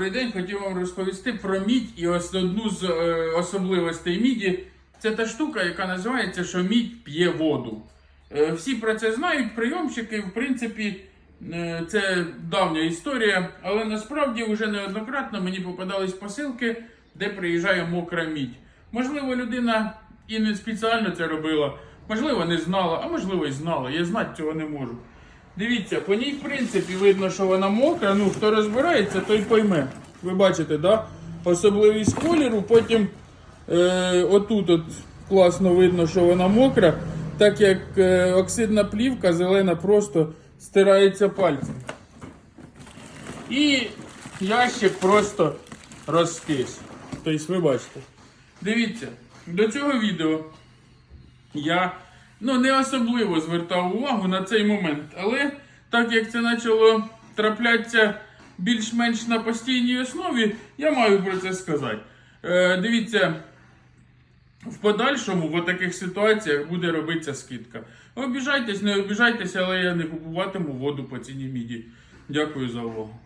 Добрий день, хотів вам розповісти про мідь і одну з е, особливостей міді. Це та штука, яка називається, що мідь п'є воду. Е, всі про це знають, прийомщики, в принципі, е, це давня історія, але насправді вже неоднократно мені попадались посилки, де приїжджає мокра мідь. Можливо, людина і не спеціально це робила, можливо, не знала, а можливо, і знала. Я знати цього не можу. Дивіться, по ній, в принципі, видно, що вона мокра. Ну, хто розбирається, той пойме. Ви бачите, да? Особливість кольору, потім е, отут от класно видно, що вона мокра, так як е, оксидна плівка зелена просто стирається пальцем. І ящик просто розкис. Тобто, ви бачите. Дивіться, до цього відео я ну, не особливо звертав увагу на цей момент. Але так як це почало траплятися більш-менш на постійній основі, я маю про це сказати. Е, дивіться, в подальшому в таких ситуаціях буде робитися скидка. Обіжайтесь, не обіжайтесь, але я не купуватиму воду по ціні міді. Дякую за увагу.